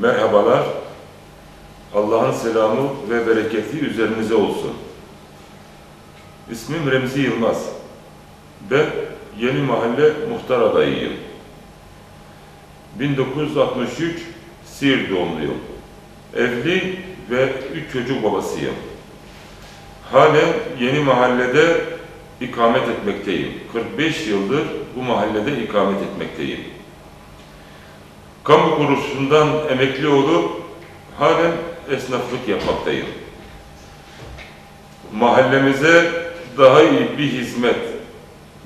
Merhabalar. Allah'ın selamı ve bereketi üzerinize olsun. İsmim Remzi Yılmaz. Ben Yeni Mahalle Muhtar adayıyım. 1963 Siirt doğumluyum. Evli ve üç çocuk babasıyım. Halen Yeni Mahalle'de ikamet etmekteyim. 45 yıldır bu mahallede ikamet etmekteyim. Kamu kuruluşundan emekli olup halen esnaflık yapmaktayım. Mahallemize daha iyi bir hizmet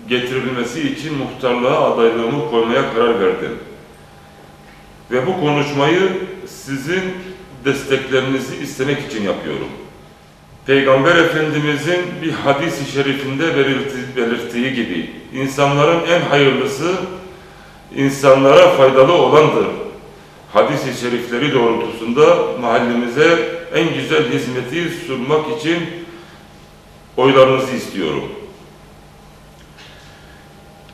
getirilmesi için muhtarlığa adaylığımı koymaya karar verdim. Ve bu konuşmayı sizin desteklerinizi istemek için yapıyorum. Peygamber Efendimizin bir hadis-i şerifinde belirttiği gibi insanların en hayırlısı insanlara faydalı olandır. Hadis-i şerifleri doğrultusunda mahallemize en güzel hizmeti sunmak için oylarınızı istiyorum.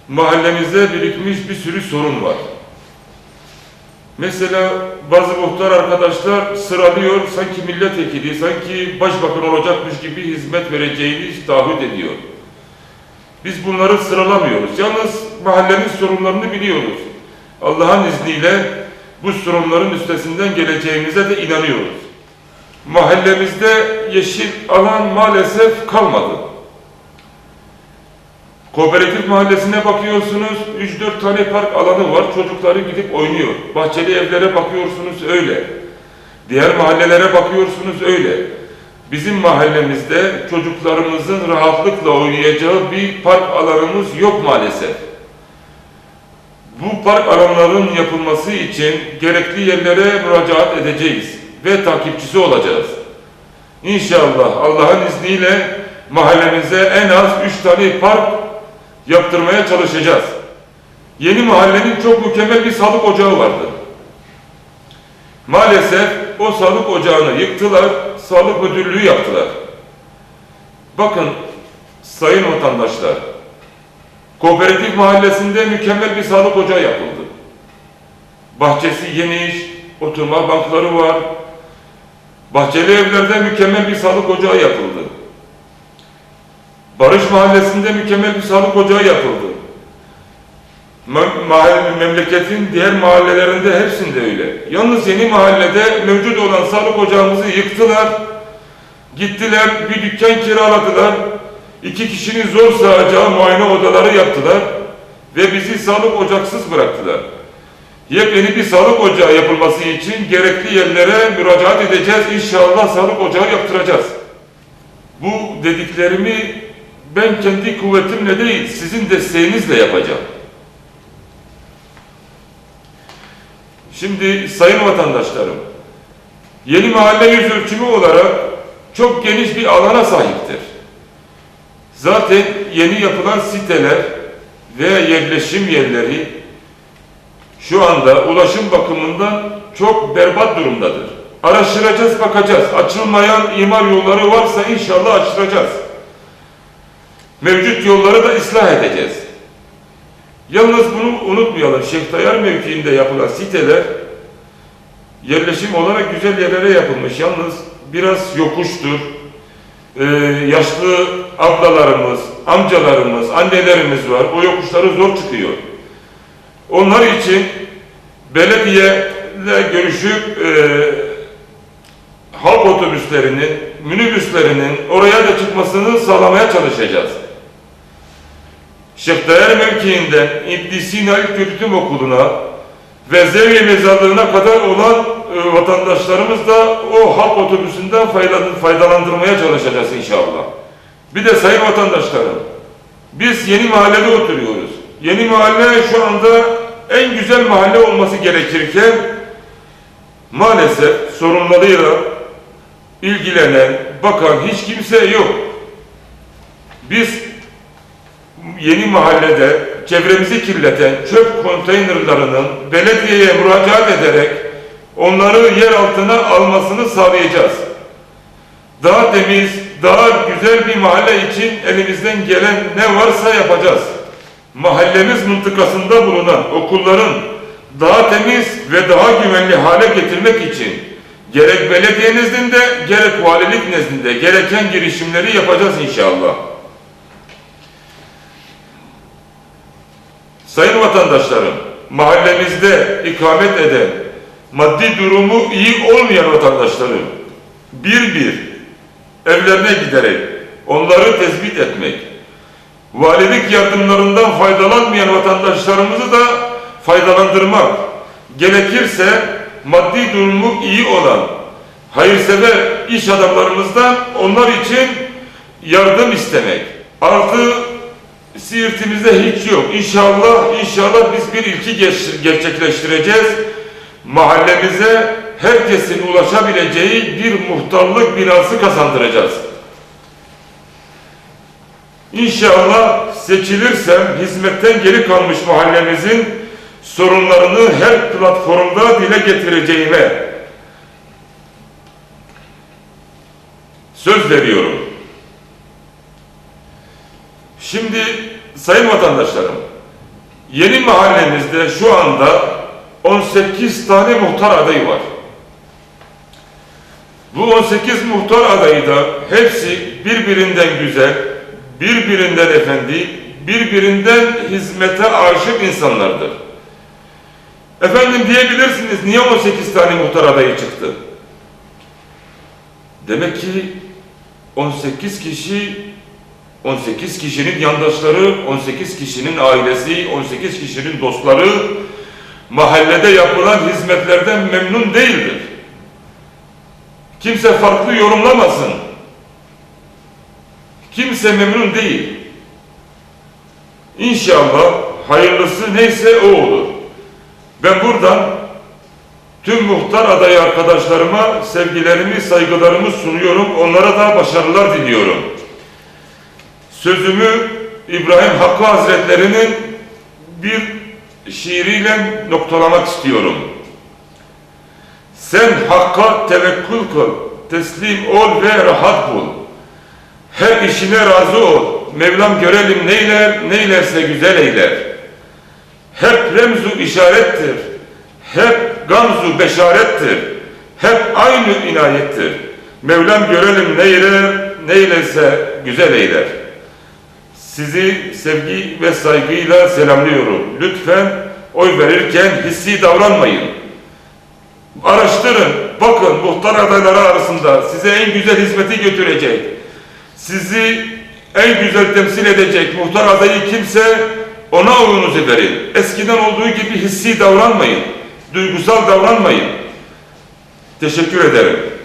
Mahallemizde birikmiş bir sürü sorun var. Mesela bazı muhtar arkadaşlar sıralıyor, sanki milletvekili, sanki başbakan olacakmış gibi hizmet vereceğini taahhüt ediyor. Biz bunları sıralamıyoruz. Yalnız mahallenin sorunlarını biliyoruz. Allah'ın izniyle bu sorunların üstesinden geleceğimize de inanıyoruz. Mahallemizde yeşil alan maalesef kalmadı. Kooperatif mahallesine bakıyorsunuz, 3-4 tane park alanı var, çocukları gidip oynuyor. Bahçeli evlere bakıyorsunuz öyle. Diğer mahallelere bakıyorsunuz öyle. Bizim mahallemizde çocuklarımızın rahatlıkla oynayacağı bir park alanımız yok maalesef. Bu park alanlarının yapılması için gerekli yerlere müracaat edeceğiz ve takipçisi olacağız. İnşallah Allah'ın izniyle mahallemize en az 3 tane park yaptırmaya çalışacağız. Yeni mahallenin çok mükemmel bir sağlık ocağı vardı. Maalesef o sağlık ocağını yıktılar, sağlık müdürlüğü yaptılar. Bakın sayın vatandaşlar, kooperatif mahallesinde mükemmel bir sağlık ocağı yapıldı. Bahçesi geniş, oturma bankları var. Bahçeli evlerde mükemmel bir sağlık ocağı yapıldı. Barış Mahallesi'nde mükemmel bir sağlık ocağı yapıldı. Ma- mahalle, memleketin diğer mahallelerinde hepsinde öyle. Yalnız yeni mahallede mevcut olan sağlık ocağımızı yıktılar. Gittiler bir dükkan kiraladılar. İki kişinin zor sığacağı muayene odaları yaptılar. Ve bizi sağlık ocaksız bıraktılar. Yepyeni bir sağlık ocağı yapılması için gerekli yerlere müracaat edeceğiz. İnşallah sağlık ocağı yaptıracağız. Bu dediklerimi ben kendi kuvvetimle değil, sizin desteğinizle yapacağım. Şimdi sayın vatandaşlarım, yeni mahalle yüz ölçümü olarak çok geniş bir alana sahiptir. Zaten yeni yapılan siteler ve yerleşim yerleri şu anda ulaşım bakımından çok berbat durumdadır. Araştıracağız, bakacağız. Açılmayan imar yolları varsa inşallah açtıracağız. Mevcut yolları da ıslah edeceğiz. Yalnız bunu unutmayalım. Şeyh Tayyar mevkiinde yapılan siteler yerleşim olarak güzel yerlere yapılmış. Yalnız biraz yokuştur. Ee, yaşlı ablalarımız, amcalarımız, annelerimiz var. O yokuşları zor çıkıyor. Onlar için belediyeyle görüşüp e, halk otobüslerinin, minibüslerinin oraya da çıkmasını sağlamaya çalışacağız. Şeyhtayer mevkiinden İbn Sina İlköğretim Okulu'na ve Zevye Mezarlığı'na kadar olan e, vatandaşlarımız da o halk otobüsünden faydalan- faydalandırmaya çalışacağız inşallah. Bir de sayın vatandaşlarım, biz yeni mahallede oturuyoruz. Yeni mahalle şu anda en güzel mahalle olması gerekirken maalesef sorunlarıyla ilgilenen, bakan hiç kimse yok. Biz yeni mahallede çevremizi kirleten çöp konteynerlarının belediyeye müracaat ederek onları yer altına almasını sağlayacağız. Daha temiz, daha güzel bir mahalle için elimizden gelen ne varsa yapacağız. Mahallemiz mıntıkasında bulunan okulların, daha temiz ve daha güvenli hale getirmek için gerek belediye nezdinde gerek valilik nezdinde gereken girişimleri yapacağız inşallah. Sayın vatandaşlarım, mahallemizde ikamet eden, maddi durumu iyi olmayan vatandaşları bir bir evlerine giderek onları tespit etmek, valilik yardımlarından faydalanmayan vatandaşlarımızı da faydalandırmak, gerekirse maddi durumu iyi olan hayırsever iş adamlarımızdan onlar için yardım istemek. Artı Siirt'imizde hiç yok. İnşallah, inşallah biz bir ilki gerçekleştireceğiz. Mahallemize herkesin ulaşabileceği bir muhtarlık binası kazandıracağız. İnşallah seçilirsem hizmetten geri kalmış mahallemizin sorunlarını her platformda dile getireceğime söz veriyorum. Şimdi sayın vatandaşlarım, yeni mahallemizde şu anda 18 tane muhtar adayı var. Bu 18 muhtar adayı da hepsi birbirinden güzel, birbirinden efendi, birbirinden hizmete aşık insanlardır. Efendim diyebilirsiniz, niye 18 tane muhtar adayı çıktı? Demek ki 18 kişi 18 kişinin yandaşları, 18 kişinin ailesi, 18 kişinin dostları mahallede yapılan hizmetlerden memnun değildir. Kimse farklı yorumlamasın. Kimse memnun değil. İnşallah hayırlısı neyse o olur. Ben buradan tüm muhtar adayı arkadaşlarıma sevgilerimi, saygılarımı sunuyorum. Onlara da başarılar diliyorum. Sözümü İbrahim Hakkı Hazretleri'nin bir şiiriyle noktalamak istiyorum. Sen Hakk'a tevekkül kıl, teslim ol ve rahat bul. Her işine razı ol, Mevlam görelim neyler, neylerse güzel eyler. Hep remzu işarettir, hep gamzu beşarettir, hep aynı inayettir. Mevlam görelim neyler, neylerse güzel eyler. Sizi sevgi ve saygıyla selamlıyorum. Lütfen oy verirken hissi davranmayın. Araştırın, bakın muhtar adayları arasında size en güzel hizmeti götürecek, sizi en güzel temsil edecek muhtar adayı kimse ona oyunuzu verin. Eskiden olduğu gibi hissi davranmayın, duygusal davranmayın. Teşekkür ederim.